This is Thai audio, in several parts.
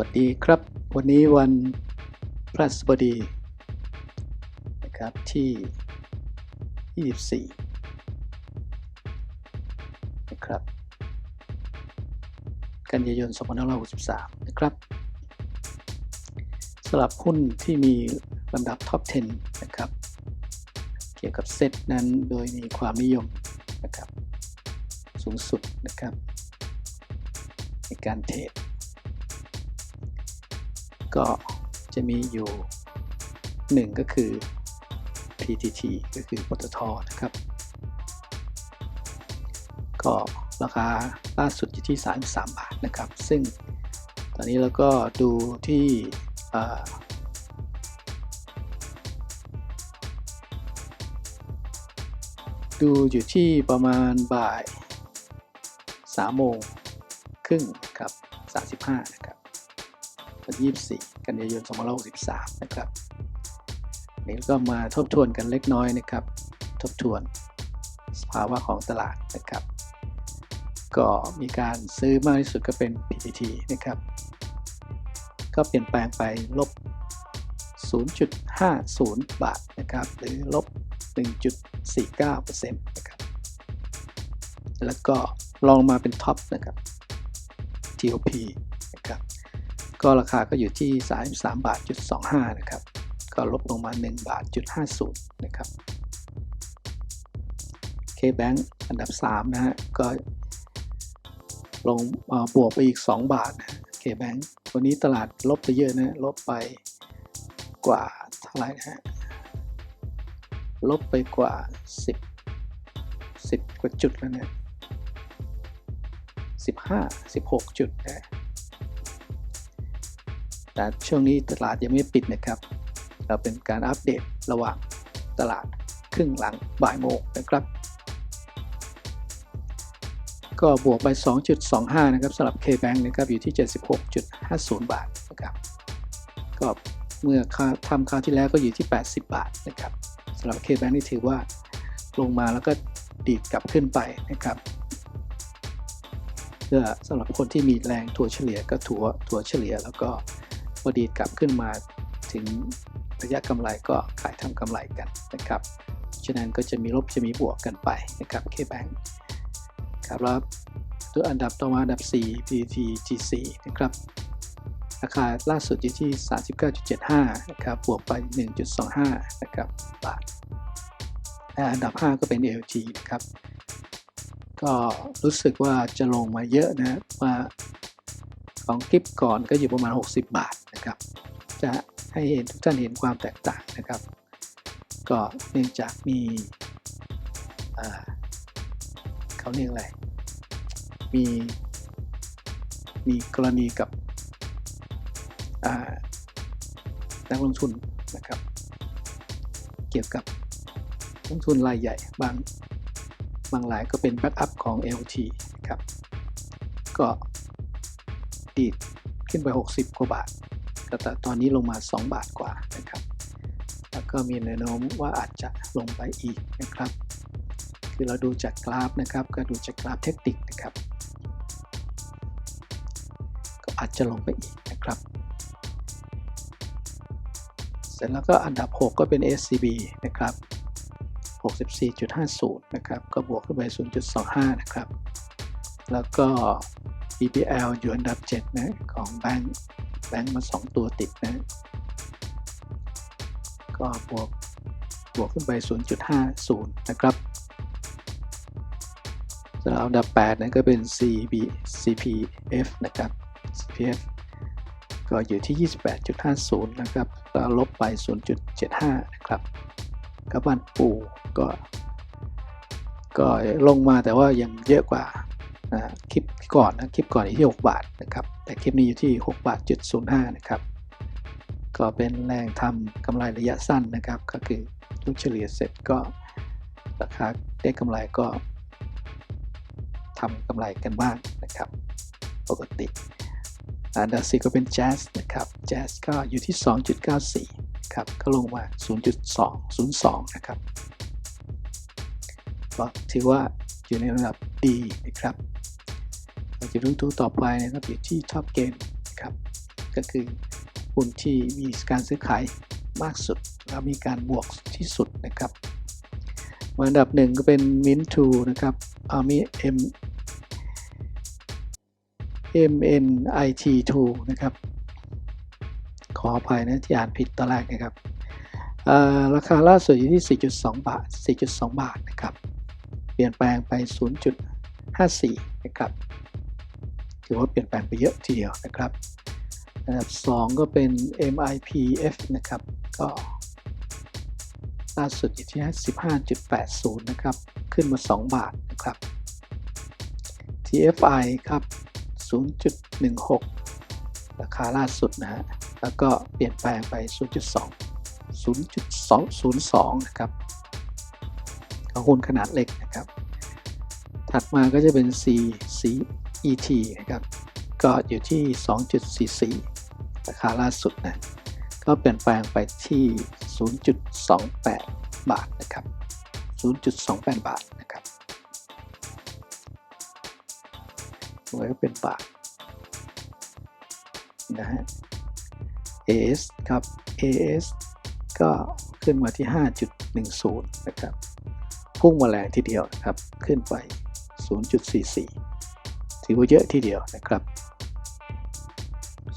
วัสดีครับ วันนี้วันพฤหัสบดีนะครับที่ 24 นะครับ กันยายน 2563 นะครับสำหรับหุ้นที่มีลำดับท็อป 10 นะครับ เกี่ยวกับเซตนั้นโดยมีความนิยมนะครับ สูงสุดนะครับ ในการเทรด ก็จะมีอยู่หนึ่งก็คือ PTT ก็คือปตทนะครับ ก็ราคาล่าสุดอยู่ที่ 33 บาทนะครับ ซึ่งตอนนี้เราก็ดูที่ดูอยู่ที่ประมาณบ่าย3โมงครึ่งครับ35นะครับ วันที่ 24 กันยายน 2563 นะครับนี้ก็มาทบทวนกันเล็กน้อยนะครับ ทบทวนสภาวะของตลาดนะครับ ก็มีการซื้อมากที่สุดก็เป็น PTT นะครับ ก็เปลี่ยนแปลงไปลบ 0.50 บาทนะครับ หรือลบ 1.49%นะครับ แล้วก็ลองมาเป็นท็อปนะครับ TOP ก็ราคาก็อยู่ที่ 33 บาทจุด25 นะครับ ก็ลบลงมา 1 บาทจุด50 นะครับ KBank อันดับ 3 นะฮะ ก็ลงบวกไปอีก 2 บาทนะ KBank วันนี้ตลาดลบไปเยอะนะ ลบไปกว่าเท่าไหร่นะฮะ ลบไปกว่า 10 10 กว่าจุดแล้วเนี่ย15 16 จุดนะ แต่ช่วงนี้ตลาดยังไม่ปิดนะครับ เราเป็นการอัปเดตระหว่างตลาดครึ่งหลังบ่ายโมงนะครับ ก็บวกไป 2.25 นะครับสำหรับ K-Bank นะครับอยู่ที่ 76.50 บาทนะครับก็เมื่อทำคราวที่แล้วก็อยู่ที่ 80 บาทนะครับสำหรับ K-Bank นี่ถือว่าลงมาแล้วก็ดีดกลับขึ้นไปนะครับเพื่อสำหรับคนที่มีแรงถัวเฉลี่ยก็ถัวถัวเฉลี่ยแล้วก็ พอดีกลับขึ้นมาถึงระยะกำไรก็ขายทำกำไรกันนะครับฉะนั้นก็จะมีลบจะมีบวกกันไปนะครับ K-Bank ครับแล้วตัวอันดับต่อมาอันดับ 4 PT GC นะครับราคาล่าสุดอยู่ที่ 39.75 นะครับ บวกไป 1.25 นะครับ บาทและอันดับ 5 ก็เป็น LG นะครับ ก็รู้สึกว่าจะลงมาเยอะนะ มา ของคลิปก่อนก็อยู่ประมาณ 60 บาทนะครับ จะให้เห็นทุกท่านเห็นความแตกต่างนะครับ ก็เนื่องจากมีเขาเรียกอะไร มีมีกรณีกับนักลงทุนนะครับ เกี่ยวกับลงทุนรายใหญ่บางบางรายก็เป็นแบ็กอัพของ LT ครับ ก็ ดีดขึ้นไป 60 กว่าบาท แต่ตอนนี้ลงมา 2 บาทกว่านะครับ แล้วก็มีแนวโน้มว่าอาจจะลงไปอีกนะครับ คือเราดูจากกราฟนะครับ ก็ดูจากกราฟเทคนิคนะครับ ก็อาจจะลงไปอีกนะครับ เสร็จแล้วก็อันดับ 6 ก็เป็น SCB นะครับ64.50 นะครับ ก็บวกขึ้นไป 0.25 นะครับ แล้วก็ BBL อยู่อันดับ 7 นะ ของแบงค์แบงค์มา 2 ตัวติดนะ ก็บวกบวกขึ้นไป 0.50 นะครับสำหรับอันดับ8นะก็เป็น CB CPF นะครับ CPF ก็อยู่ที่ 28.50 นะครับ ก็ลบไป 0.75 นะครับกระบันปูก็ ก็ลงมาแต่ว่ายังเยอะกว่า นะคลิปก่อนนะคลิปก่อนอยู่ที่ 6 บาทนะครับ แต่คลิปนี้อยู่ที่ 6 บาทจุด05นะครับ ก็เป็นแรงทำกำไรระยะสั้นนะครับ ก็คือทุกเฉลี่ยเสร็จก็ราคาได้กำไรก็ทำกำไรกันบ้างนะครับ ปกติอันดับสี่ก็เป็น Jazz นะครับ Jazz ก็อยู่ที่ 2.94ครับก็ลงมา 0.202 นะครับก็ถือว่าอยู่ในระดับดีนะครับ จะรุ่งตัวต่อไปนะครับอยู่ที่ Top Gain นะครับก็คือหุ้นที่มีการซื้อขายมากสุด แล้วมีการบวกที่สุดนะครับอันดับหนึ่งก็เป็น Mint 2นะครับอามี M MNIT 2 นะครับ ขออภัยนะที่อ่านผิดตอนแรกนะครับ ราคาล่าสุดอยู่ที่ 4.2 บาท 4.2 บาทนะครับ เปลี่ยนแปลงไป 0.54 นะครับ ถือว่าเปลี่ยนแปลงไปเยอะทีเดียวนะครับอันดับ2ก็เป็น MIPF นะครับ ก็ล่าสุดอยู่ที่ 15.80 นะครับ ขึ้นมา 2 บาทนะครับ TFI ครับ 0.16 ราคาล่าสุดนะฮะ แล้วก็เปลี่ยนแปลงไป 0.2 0.202 นะครับของหุ้นขนาดเล็กนะครับ ถัดมาก็จะเป็น C et นะครับก็อยู่ที่ 2.44 ราคาล่าสุดนะก็เปลี่ยนแปลงไปที่ 0.28 บาทนะครับ 0.28 บาทนะครับไว้ก็เป็นบาทนะฮะ AS ครับ AS ก็ขึ้นมาที่ 5.10 นะครับ พุ่งมาแรงทีเดียวนะครับ ขึ้นไป 0.44 ถือว่าเยอะทีเดียวนะครับ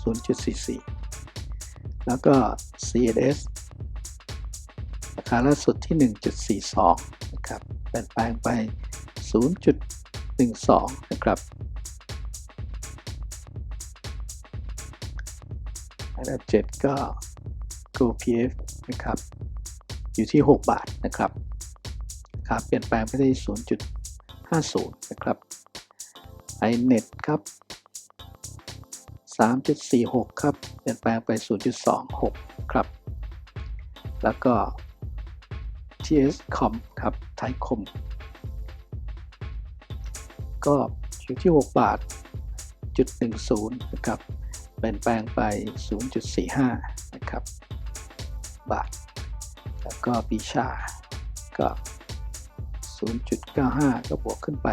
0.44 แล้วก็ CNS ราคาล่าสุดที่ 1.42 นะครับเปลี่ยนแปลงไป 0.12 นะครับอันดับ7ก็ GoPF นะครับ อยู่ที่ 6 บาทนะครับครับเปลี่ยนแปลงไปที่ 0.50 นะครับ iNet ครับ 3.46 ครับ เปลี่ยนแปลงไป 0.26 ครับ แล้วก็ TSCOM ครับไทยคม ก็อยู่ที่ 6 บาทจุด10นะครับ เปลี่ยนแปลงไป 0.45 นะครับ บาท แล้วก็ปีชาก็ 0.95 ก็บวกขึ้นไป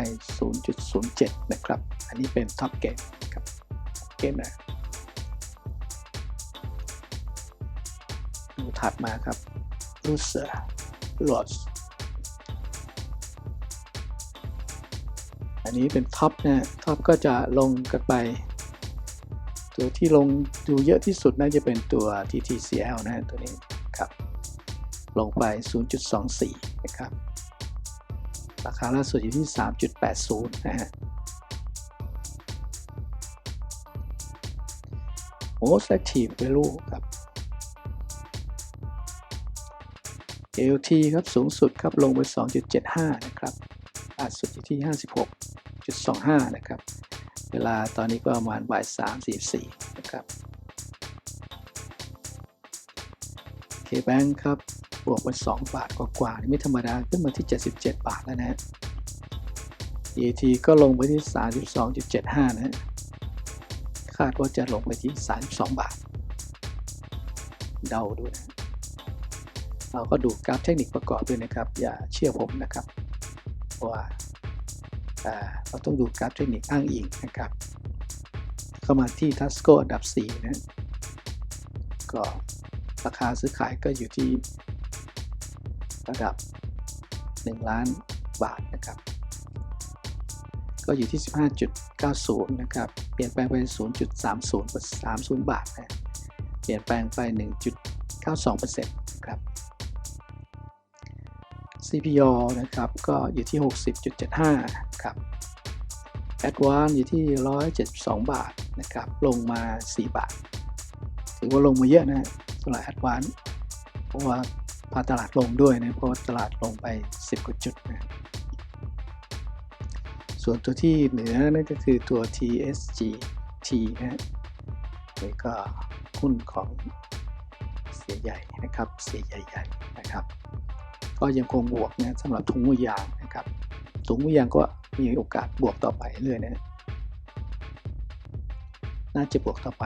0.07 นะครับ อันนี้เป็นท็อปเกมครับเกมนะดูถัดมาครับรูเซอร์ลอสอันนี้เป็นท็อปนะท็อปก็จะลงกันไป ตัวที่ลงดูเยอะที่สุดน่าจะเป็นตัว TTCL นะตัวนี้ครับ ลงไป 0.24 นะครับ ราคาล่าสุดอยู่ที่ 3.80 นะฮะ most active value ครับ LT ครับ สูงสุดครับลงไป 2.75 นะครับล่าสุดอยู่ที่ 56.25 นะครับ เวลาตอนนี้ก็ประมาณบ่าย3.44 นะครับ KBank ครับ บวกไป2บาทกว่าๆไม่ธรรมดาขึ้นมาที่ 77 บาทแล้วนะฮะ ET ก็ลงไปที่ 32.75 นะฮะ คาดว่าจะลงไปที่ 32 บาท เดาด้วยนะเราก็ดูกราฟเทคนิคประกอบด้วยนะครับ อย่าเชื่อผมนะครับว่าเราต้องดูกราฟเทคนิคอ้างอิงนะครับ เข้ามาที่ทัสโกอันดับ 4 นะ ก็ราคาซื้อขายก็อยู่ที่ ระดับ 1 ล้านบาทนะครับ ก็อยู่ที่ 15.90 นะครับ เปลี่ยนแปลงไป 0.30 30 บาทนะเปลี่ยนแปลงไป 1.92%นะครับ CPO นะครับ ก็อยู่ที่ 60.75 ครับ Advance อยู่ที่ 172 บาทนะครับ ลงมา 4 บาท ถือว่าลงมาเยอะนะสำหรับ Advance เพราะว่า พาตลาดลงด้วยนะเพราะตลาดลงไป 10กว่าจุดนะส่วนตัวที่เหนือนั่นก็คือตัว TSGT นะนี่ก็หุ้นของเสียใหญ่นะครับ เสียใหญ่ๆนะครับ ก็ยังคงบวกนะสำหรับถุงมือยางนะครับถุงมือยางก็มีโอกาสบวกต่อไปเรื่อยนะ น่าจะบวกต่อไป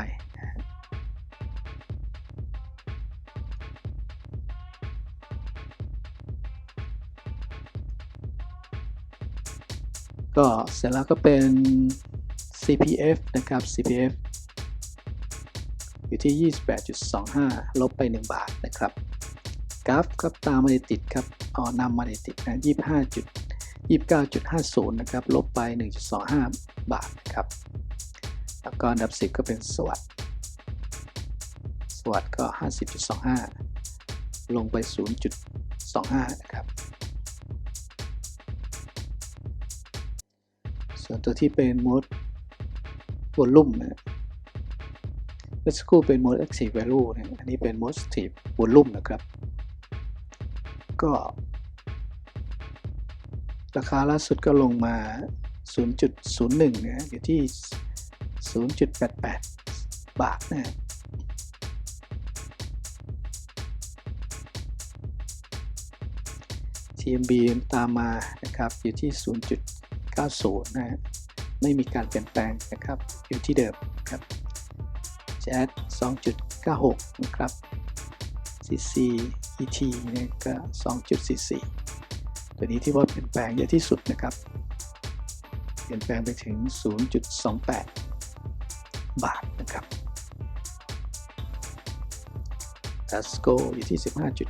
ก็เสร็จแล้วก็เป็น CPF นะครับ CPF อยู่ที่ 28.25 ลบไป 1 บาทนะครับ กราฟครับตามมาติดครับอ๋อนำมาติดนะ25จุด29.50 นะครับ ลบไป 1.25 บาทครับ แล้วก็อันดับ 10 ก็เป็นสวัสดสวัสดก็ 50.25 ลงไป 0.25 นะครับ วนตัวที่เป็นโหมดวอลลุ่มนะเมื่อสักครู่เป็นโหมด active value นะอันนี้เป็นโหมด active volume นะครับ ก็ ราคาล่าสุดก็ลงมา 0.01นะอยู่ที่ 0.88 บาทนะที TMB ตามมานะครับอยู่ที่ 0.8 90นะไม่มีการเปลี่ยนแปลงนะครับอยู่ที่เดิมครับ JAD 2.96 นะครับ CC ET เนี่ยก็ 2.44 ตัวนี้ที่ว่าเปลี่ยนแปลงเยอะที่สุดนะครับ เปลี่ยนแปลงไปถึง 0.28 บาทนะครับ TASCO อยู่ที่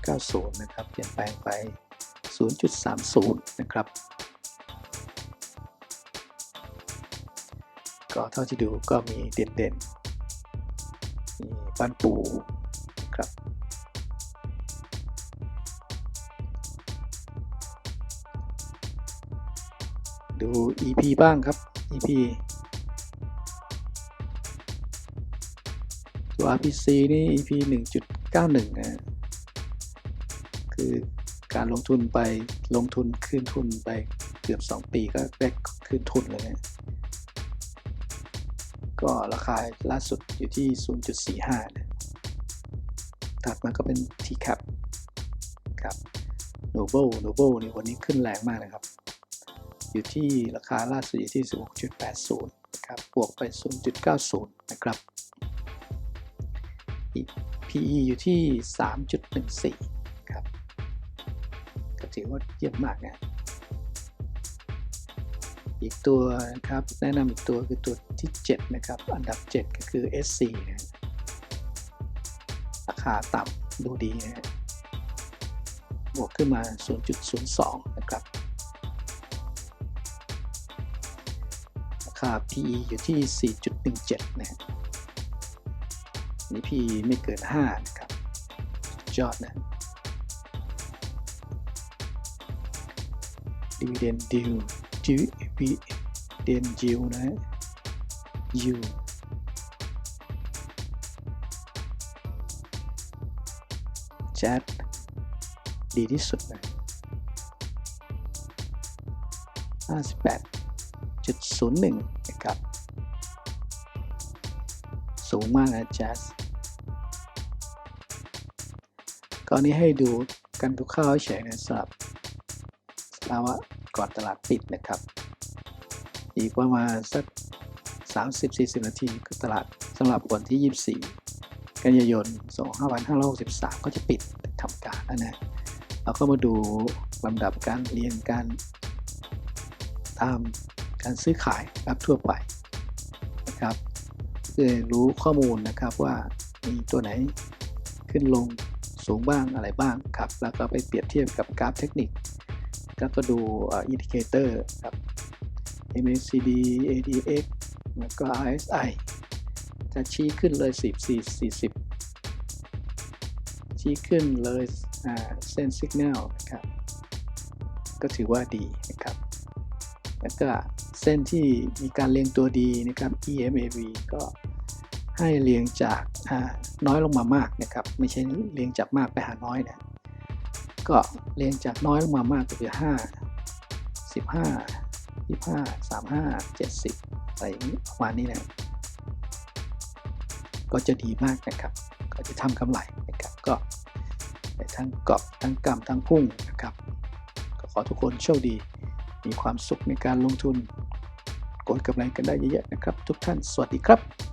15.90 นะครับ เปลี่ยนแปลงไป 0.30 นะครับ ก็เท่าที่ดูก็มีเด่นๆมีบ้านปูครับดู EP บ้างครับ EP ตัว RPC นี่ EP 1.91 นะคือการลงทุนไปลงทุนคืนทุนไปเกือบ 2 ปีก็ได้คืนทุนเลยนะ ก็ราคาล่าสุดอยู่ที่ 0.45 นะถัดมาก็เป็น TCAP ครับ Noble Noble นี่วันนี้ขึ้นแรงมากนะครับ อยู่ที่ราคาล่าสุดอยู่ที่ 16.80 ครับ บวกไป 0.90 นะครับ PE อยู่ที่ 3.14 ครับก็ถือว่าเยี่ยมมากนะ อีกตัวนะครับแนะนำอีกตัวคือตัวที่ 7 นะครับ อันดับ 7 ก็คือ SC นะราคาต่ำดูดีนะบวกขึ้นมา 0.02 นะครับ ราคา PE อยู่ที่ 4.17 นะนี่ PE ไม่เกิน 5 นะครับยอดนะดีเดนดิว dividend yield dividend yield นะ yield แจ๊ดดีที่สุดนะ58.01 นะครับ สูงมากนะแจ๊สก็นี้ให้ดูกันทุกข้าวเฉยนะสำหรับภาวะ ก่อนตลาดปิดนะครับ อีกประมาณสัก 30-40 นาทีก็ตลาดสำหรับวันที่ 24 กันยายน 2563 ก็จะปิดทำการแล้วนะเราก็มาดูลำดับการเรียงการตามการซื้อขายแบบทั่วไปนะครับเพื่อรู้ข้อมูลนะครับว่ามีตัวไหนขึ้นลงสูงบ้างอะไรบ้างครับ แล้วก็ไปเปรียบเทียบกับกราฟเทคนิค แล้วก็ดูอินดิเคเตอร์ครับ MACD ADX แล้วก็ RSI จะชี้ขึ้นเลย 10 40 ชี้ขึ้นเลยเส้นสัญญาณนะครับ ก็ถือว่าดีนะครับ แล้วก็เส้นที่มีการเรียงตัวดีนะครับ EMAV ก็ให้เรียงจากน้อยลงมามากนะครับ ไม่ใช่เรียงจากมากไปหาน้อยนะ ก็เรียงจากน้อยลงมามากก็คือ5 15 25 35 70อะไรอย่างนี้ประมาณนี้นะก็จะดีมากนะครับ ก็จะทำกำไรนะครับก็ทั้งกอบทั้งกำทั้งพุ่งนะครับ ก็ขอทุกคนโชคดี มีความสุขในการลงทุนกดกำไรกันได้เยอะๆนะครับ ทุกท่านสวัสดีครับ